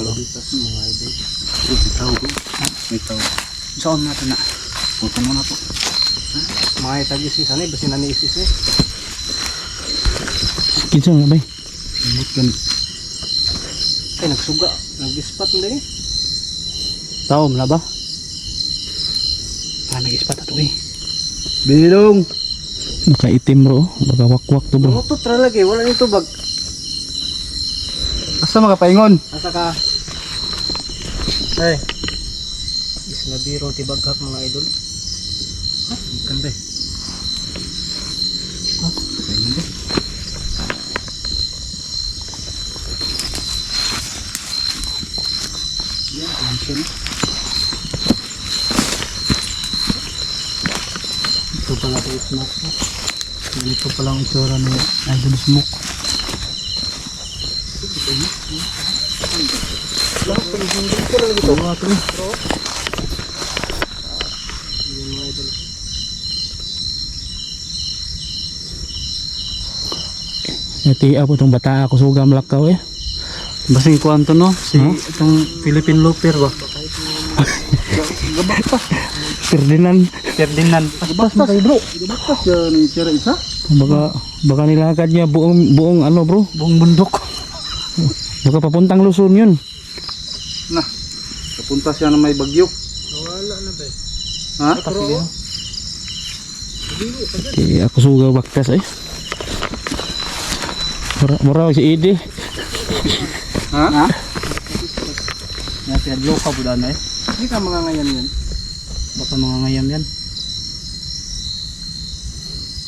Talo. Mga idol. Oh, tao bro. May tao. Saan natin na? Punta mo na po. Mga itagis si sanay, basi na ni isis eh. Kinsa nga bay? Imot kan. Ay, nagsuga. Nag-ispat na eh. Tao na ba? Ah, nag-ispat ato eh. Bilong. Nakaitim bro. Baga wakwak to bro. Mutot ra lagi, wala nito bag. Asa mga paingon? Asa ka? Ay. Is na biro tibaghak mga idol. Ha? Ganda eh. Paingon ba? Yan, tension. Ito pala ito smoke. Ganito pala ang itsura ni Idol Smoke. Iti ako tong bata ako sugam lakaw eh. Basing kwanto no? Si Huh? itong Philippine Looper ba? Gabak pa. Ferdinand. Ferdinand. Gabak pa bro. Gabak pa siya ni Tira isa. Baka baka nilakad niya buong buong ano bro. Buong bundok. Baka papuntang Luzon yun. Na. Kapunta siya na may bagyo. Wala na ba? Ha? Pero Iti ako suga baktas eh. Mura, mura si Idi. Ha? Ha? Yan si Adlo ka buda na eh. Hindi ka mga ngayon yan. Baka mga ngayam yan.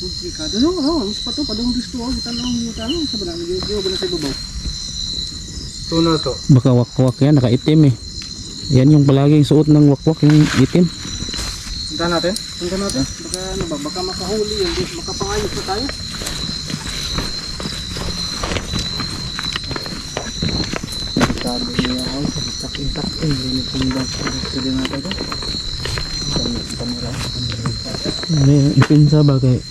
Hindi ka. Ano? Ano? Mas pa to. Padong gusto ko. Kita lang yung tanong. Sa banang. Na sa ibabaw? Ito na to. Baka wakwak yan, nakaitim eh. Yan yung palaging suot ng wakwak, yung itim. Punta natin. Punta natin. Baka ano ba? Baka makahuli yan. Makapangayos na tayo. Sabi niya ako, tak-tak-tak. Hindi pong pwede na tayo. Ano yung ipinsa ba kay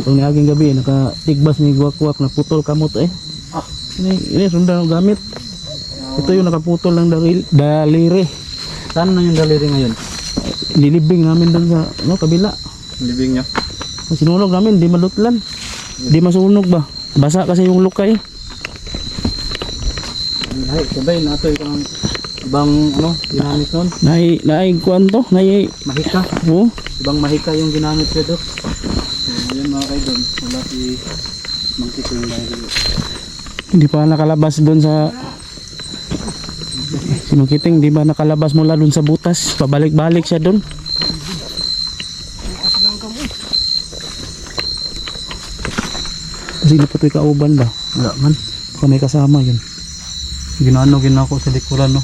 itong niaging gabi nakatigbas ni wakwak na putol kamot eh. Ah. Ini, ini sundan ang gamit. Ito yung nakaputol ng daliri, daliri. Saan na yung daliri ngayon? Nilibing namin doon sa ano, kabila. Libing niya. Sinunog namin, di malutlan. Di masunog ba? Basa kasi yung lukay. Ay, sabay na ito yung ibang ano, ginamit nun. Nai, nai, kuan to? Nai, Mahika. oh, Ibang mahika yung ginamit ko. So, ayan mga kaidol. Wala si King dahil hindi pa nakalabas doon sa Sinukiting, di ba nakalabas mula doon sa butas? Pabalik-balik siya doon. Kasi di pa ito'y kauban ba? Wala man. Baka may kasama yun. Ginano ginako sa likuran no.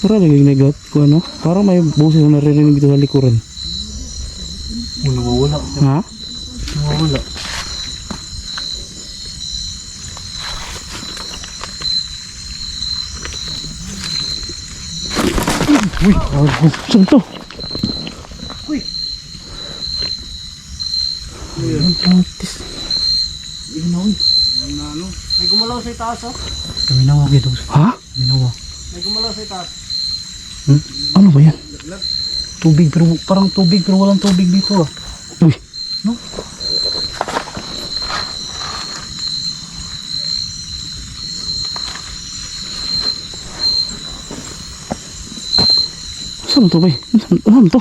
Parang nagignegat ko ano? Parang may boses na narinig dito sa likuran. Nawawala. Ha? Nawawala. Uy! Saan to? Uy! Ayun, putis. Inaw. na ano. May gumalaw sa itaas oh. Kami nawa gito. Ha? Minawa. May gumalaw sa itaas. Hmm? Ano ba yan? Tubig pero parang tubig pero walang tubig dito ah. Uy! No? Saan to ba? Saan, to?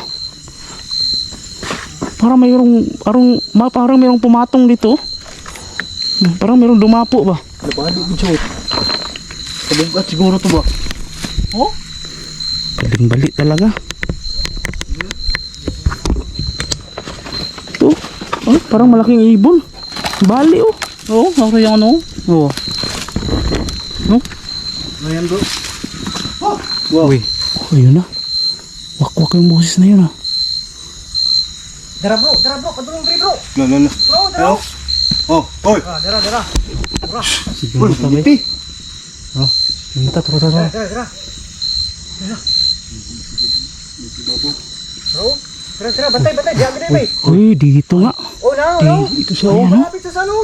Parang mayroong, parang, ma, parang mayroong pumatong dito. Parang mayroong dumapo ba? Labali ko siya. Kabugat siguro to ba? Oh? Galing bali talaga. Ito, oh, parang malaking ibon. Bali oh. Oo, oh, ako yung ano. Oo. Ayan bro. Wow. Uy, oh, yun na. Wakwak yung boses na yun ah. Dara bro, dara bro, kadulong bro bro. No, no, no. Bro, dara. Oh, oy. Ah, dara, dara. Siguro pa ba? Iti. Oh, yung ta, tara, tara. Dara, dara. Bro, Tara, tara, bantay, bantay. Diyan, bantay, bay. Uy, dito nga. Oh, na. ito siya, Oh, ayan, oh. malapit sa sano.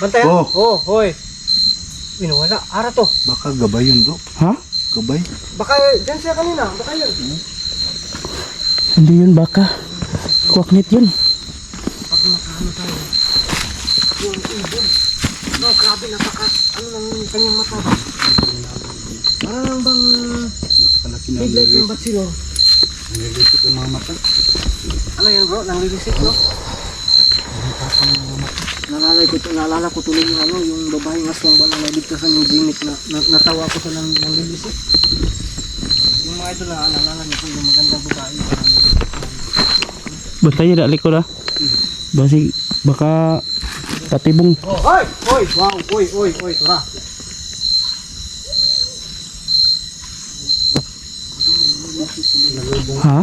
Bantay, Oh. oh, hoy. Uy, nawala. Ara to. Baka gabay yun bro. Ha? Gabay. Baka dyan siya kanina. Baka yun. Hindi yun baka. Kwaknit yun. No, grabe, napaka, ano yung kanyang mata. Parang bang headlight ng batsilo. nililisip ang mga mata. Ano yan bro? Nanglilisik no? Naalala ko, naalala ko tuloy yung ano, yung babaeng aswang ba na naligtasan yung gimmick na, na natawa ko sa nang nanglilisik. Yung mga ito na naalala niyo yung magandang babae. Bantay niya dali ko na. Basi, baka patibong. Oh, oy! Oy! Wow! Oy! Oy! Oy! Tara! Ha?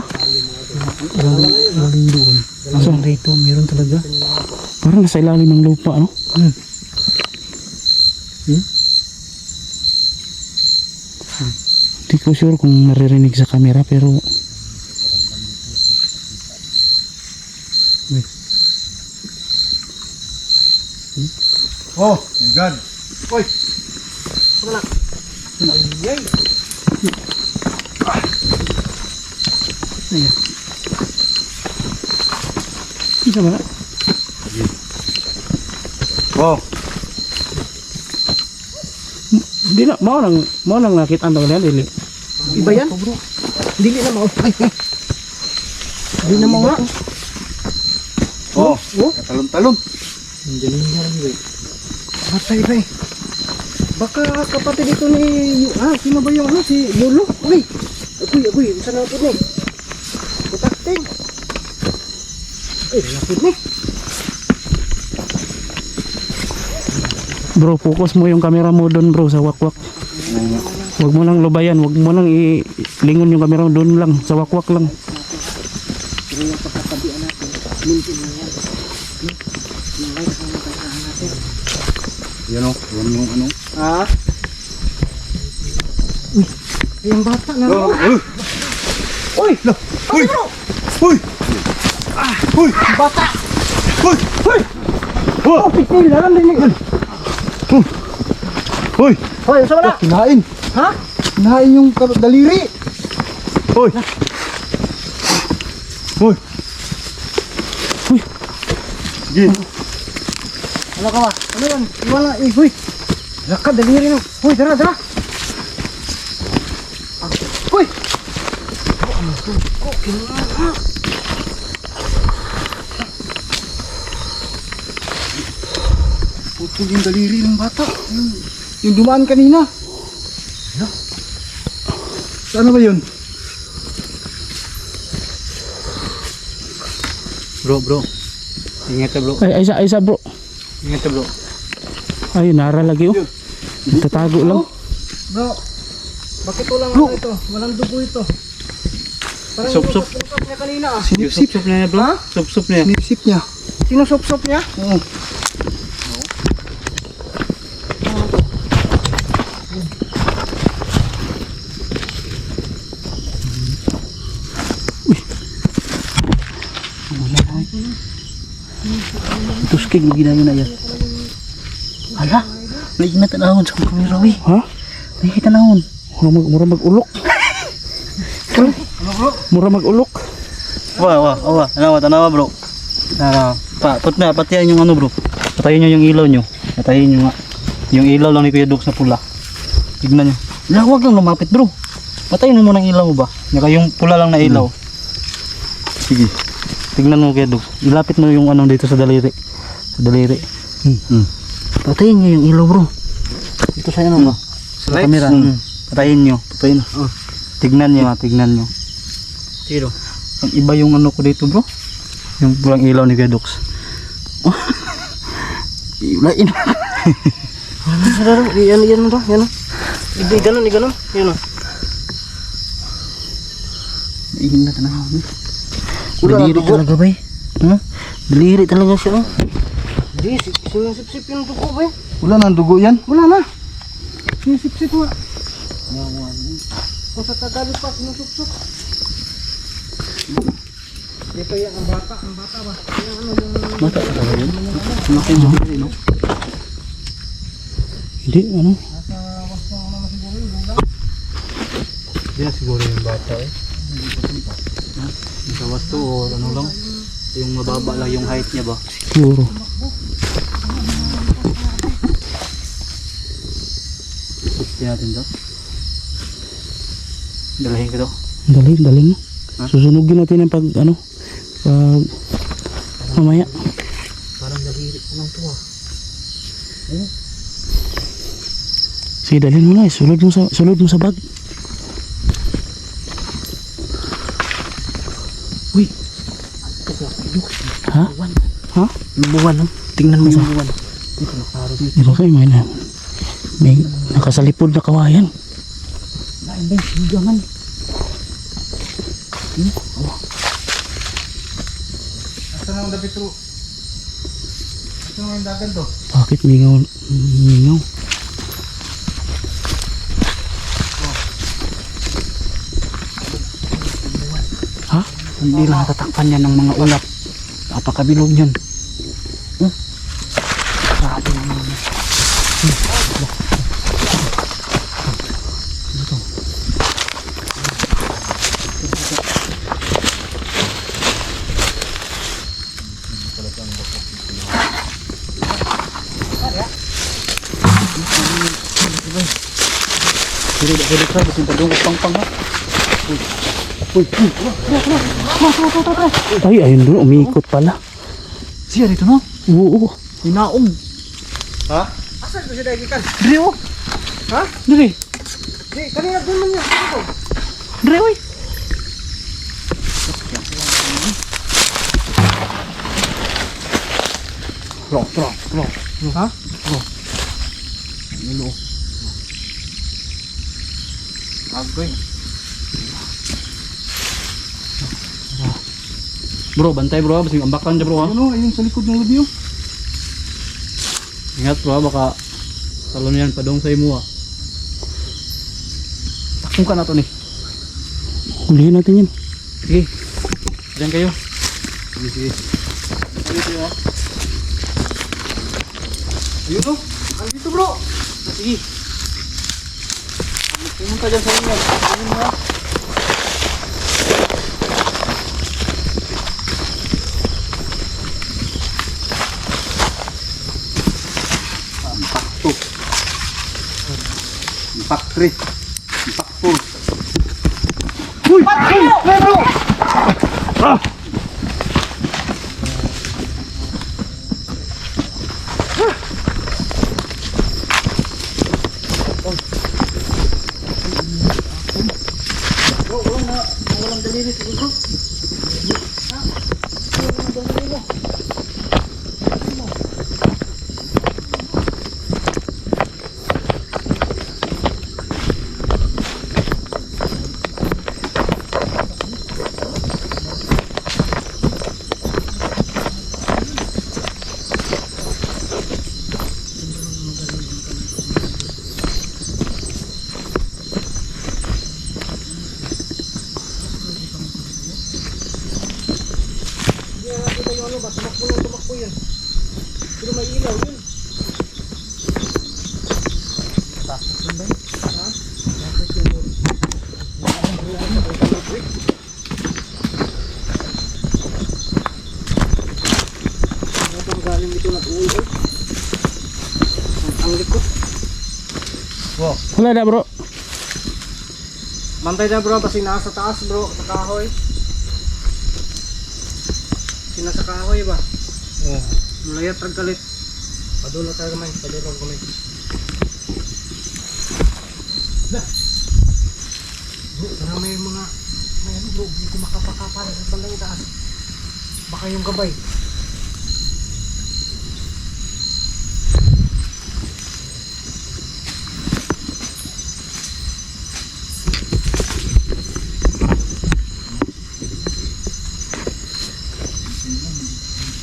Galing, galing doon. Saan? rito, meron talaga. Parang nasa ilalim ng lupa, ano? Hmm. Hindi ko sure kung naririnig sa camera pero Oh my God. Oy! Wala. Ay! Isa ba? Oh. Hindi na, mau nang, mau nang nakita ang tangan dili. Iba yan? Dili na ay. Dili na nga. Oh. Oh? Talon-talon. Matay ba eh. Baka kapatid ito ni... Ah, sino ba yung ano? Si Yolo? Uy! Agoy, agoy. Saan na ito ni? Kutakting. Ay, lapit ni. Bro, focus mo yung camera mo doon bro sa wakwak. Huwag mo nang lubayan, huwag mo nang ilingon yung camera mo doon lang, sa wakwak lang. Pero yung pagkakabian natin, mintin na yan. Yung lights na magkakahan natin. Yan o. Yan yung ano. Ha? Uy! Yung bata na Oh. Oh. Uh. Uy! Uy! Uy! Uy! Bata! Uy! Uy! Oh, pitil! Alam din yun! Uy! Hoy, saan na? Kinain! Ha? Kinain yung daliri! Uy! Uy! Uy! Sige. Ano ka ba? Ano yan? Iwala, eh, huy! Laka, daliri na. Huy, tara, tara! Ah, Huy! Oh, kinala. Putol yung daliri ng bata. Yung, yung dumaan kanina. Ano? Ano ba yun? Bro, bro. Ingat ka, bro. Ay, ay, isa, ay, isa bro. Ingat ka, bro. Ay, nara lagi oh. Tatago lang. Bro, bakit walang ano ito? Walang dugo ito. Parang Sup, sup. Sup niya kanina ah. Sinipsip. Sup niya, bro? Sup sup niya. Sinipsip niya. Sino sup sup niya? Oo. Tuskig mo ginayon na yan. Hala, may natanahon sa kamera, we. Ha? May natanahon. Mura, mag, mura mag-ulok. Mura mag-ulok. Wah, wah, wah, tanawa, tanawa bro. Ah, pa, pat na, patihan yung ano bro. Patayin nyo yung ilaw nyo. Patayin nyo nga. Yung ilaw lang ni Kuya Duk sa pula. Tignan nyo. Wala, huwag lang lumapit bro. Patayin mo muna ang ilaw mo ba? Naka yung pula lang na ilaw. Sige. Tignan mo Kuya Duk. Ilapit mo yung ano dito sa daliri. Sa daliri. Hmm. hmm. Patayin nyo yung ilaw bro. Dito sa ano ba? Sa Lights? camera. Hmm. Patayin nyo. Patayin. Oh. Tignan nyo ha, tignan nyo. Sino? Ang iba yung ano ko dito bro. Yung pulang ilaw ni Kuya Dux. Ilain. Ano, yan, yan mo to, yan. Hindi, ganun, ganun. Yan o. Ihin na tanaw. Na Daliri talaga ba eh? Ha? Daliri talaga siya oh. Si- sinisip-sip yung dugo ba eh. Wala nang dugo yan. Wala na. Sinisip-sip nga. Kung sa Tagalog pa, sinusuksok. Dito yan, ang bata, ang bata ba? Yung ano, yung... Bata ka talaga yun. Laki mo. no? Hindi, ano? Nasa wasto ano na siguro yung lulang. Hindi na siguro yung bata eh. Sa wasto o ano lang. Yung mababa lang yung height niya ba? Siguro. Gusto natin to. Dalahin ko. Dali, dali mo. Ha? Susunugin natin yung pag, ano, pag, mamaya. Parang naliri ko lang to ah. Sige, dalhin mo na eh. Sulod mo sa, sulod mo sa bag. Uy! Ha? Ha? Buwan no? Tingnan mo yung buwan. Di ba kayo may na, may nakasalipod na kawayan. Lain ba yung sigangan? Asa na ang dapat ro? Asa na yung dagan to? Bakit mingaw, mingaw? Ha? Hindi lang natatakpan yan ng mga ulap. Napakabilog yan. Hmm? Grabe naman. Pwede ka. Gusto yung pang pang ha. Ay, ayun doon, umiikot pala. Siya dito no? Oo, Inaong. Ha? Asan ko siya dahil ikan? Dre, oh. Ha? Dre, Di, kanina doon man niya. Dre, oy. Bro, bro, bro. Ha? Bro. Ano? Agoy. Bro, bantay bro ha. Basing ambakan dyan bro ha. Ano, ayun sa likod ng lubi oh. Ingat bro ha. Baka talon yan. Padong sa imo ha. Takong ka na to ni. Hulihin natin yan. Sige. Diyan kayo. Sige, sige. Ayun oh. Andito bro. Sige. Yumurtaca senin yok. Benim var. Empat tuh. Empat kris. Empat puluh. Pumunta dyan sa inyo. Ayun mo ha. Impact 3. Impact 4. galing dito nag-uwi oh. Ang likod. Wala na bro. Mantay na bro, kasi nasa taas bro, sa kahoy. Sina sa kahoy ba? Oo. Mulayat tragkalit. Padulo tayo kamay, padulo kamay. Na. Na may mga may ano bro, hindi ko makapakapal sa bandang taas. Baka yung gabay.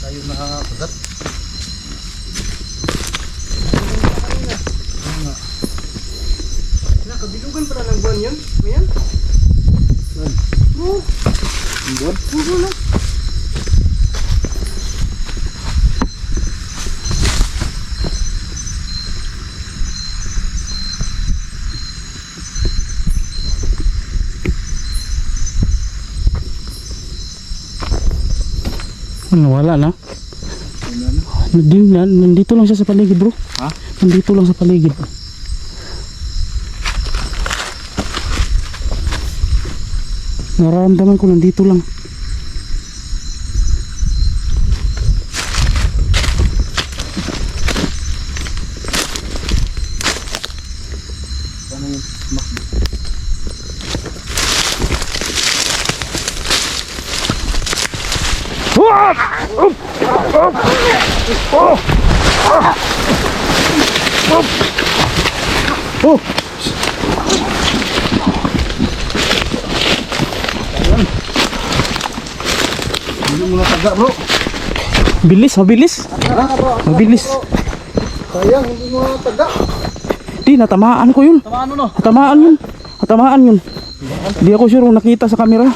Tayo nakakagat. Nakabilugan pala ng buwan yun? Ano yan? Ano, wala na? Nandito, nandito lang siya sa paligid bro. Ha? Nandito lang sa paligid. Nararamdaman ko nandito lang. Hindi na taga bro. Bilis, mabilis. Mabilis. Sayang, hindi mo taga. Di, natamaan ko yun. Tama ano no? Natamaan yun. Natamaan yun. Di ako sure kung nakita sa camera.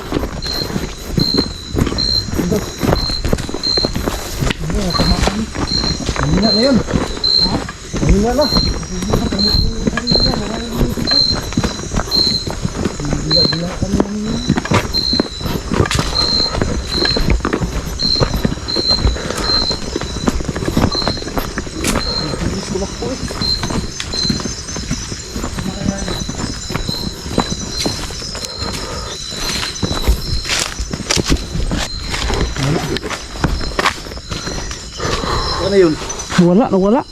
Mahina na yun. Mahina na. Ano yun? Nawala, nawala.